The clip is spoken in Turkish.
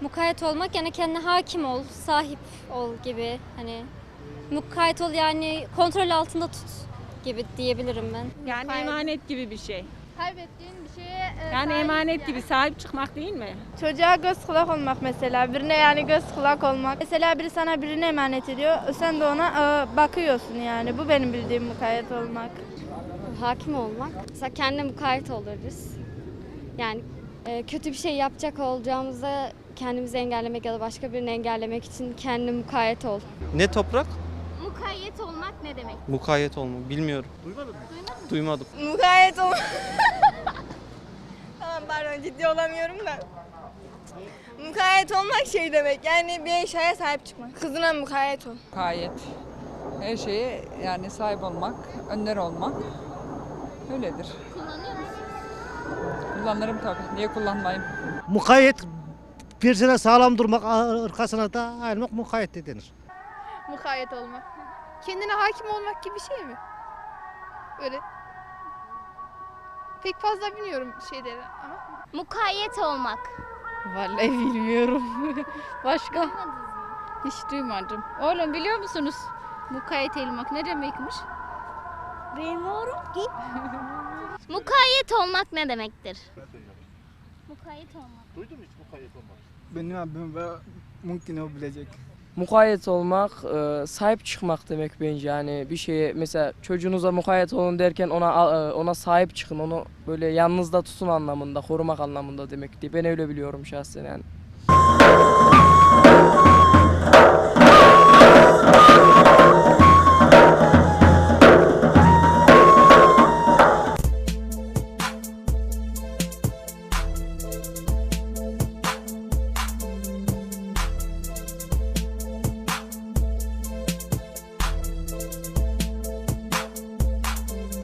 Mukayyet olmak yani kendine hakim ol, sahip ol gibi hani mukayyet ol yani kontrol altında tut gibi diyebilirim ben. Yani emanet gibi bir şey. Kaybettiğin bir şeye e, Yani sahip emanet yani. gibi sahip çıkmak değil mi? Çocuğa göz kulak olmak mesela. Birine yani göz kulak olmak. Mesela biri sana birini emanet ediyor. Sen de ona e, bakıyorsun yani. Bu benim bildiğim mukayyet olmak. Hakim olmak. Mesela kendine mukayyet oluruz. Yani kötü bir şey yapacak olacağımızda kendimizi engellemek ya da başka birini engellemek için kendine mukayyet ol. Ne toprak? Mukayyet olmak ne demek? Mukayyet olmak. Bilmiyorum. Duymadın mı? Duymadım. Mukayyet olmak. tamam pardon ciddi olamıyorum da. Mukayyet olmak şey demek yani bir eşyaya sahip çıkmak. Kızına mukayyet ol. Mukayyet. Her şeye yani sahip olmak, önler olmak öyledir. Kullanırım tabii. Niye kullanmayayım? Mukayyet birisine sağlam durmak, arkasına da ayrılmak mukayyet de denir. Mukayyet olmak. Kendine hakim olmak gibi bir şey mi? Öyle. Pek fazla bilmiyorum şeyleri ama. Mukayyet olmak. Vallahi bilmiyorum. Başka? Hiç duymadım. Oğlum biliyor musunuz? Mukayyet olmak ne demekmiş? Bilmiyorum ki. Mukayyet olmak ne demektir? Mukayyet olmak. Benim abim ve mümkün o bilecek. Mukayyet olmak, e, sahip çıkmak demek bence yani bir şeye mesela çocuğunuza mukayyet olun derken ona e, ona sahip çıkın, onu böyle yanınızda tutun anlamında, korumak anlamında demek diye ben öyle biliyorum şahsen yani.